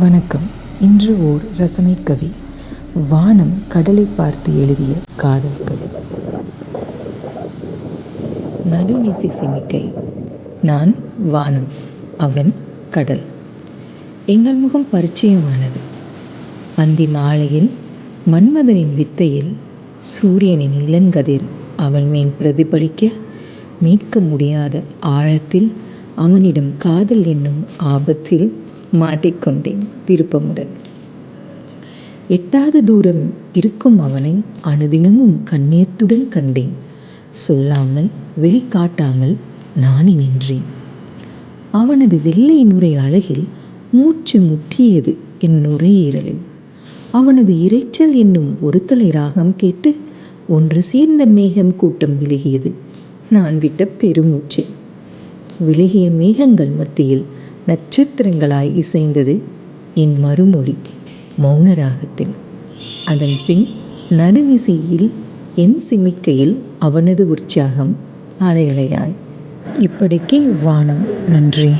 வணக்கம். இன்று ஓர் ரசனை கவி வானம் கடலை பார்த்து எழுதிய காதல் கவி. நடுநிசை சிமிக்கை நான் வானம் அவன் கடல். எங்கள் முகம் பரிச்சயமானது. அந்தி மாலையில் மன்மதனின் வித்தையில் சூரியனின் இளங்கதிர் அவன் மேல் பிரதிபலிக்க மீட்க முடியாத ஆழத்தில் அவனிடம் காதல் என்னும் ஆபத்தில் மாட்டிக்கொண்டேன் விருப்பமுடன். எட்டாத தூரம் இருக்கும் அவனை அனுதினமும் கண்ணியத்துடன் கண்டேன். சொல்லாமல் வெளிக்காட்டாமல் நானே நின்றேன். அவனது வெள்ளை நுரை அழகில் மூச்சு முட்டியது என் நுரையீரலில். அவனது இரைச்சல் என்னும் ஒருத்தலை ராகம் கேட்டு ஒன்று சேர்ந்த மேகம் கூட்டம் விலகியது. நான் விட்ட பெருமூச்சு. விலகிய மேகங்கள் மத்தியில் நட்சத்திரங்களாய் இசைந்தது என் மறுமொழி. மௌன ராகத்தில் அதன் பின் நடுநிசையில் என் சிமிக்கையில் அவனது உற்சாகம் அலையலையாய். இப்படிக்கே வானம் நன்றி.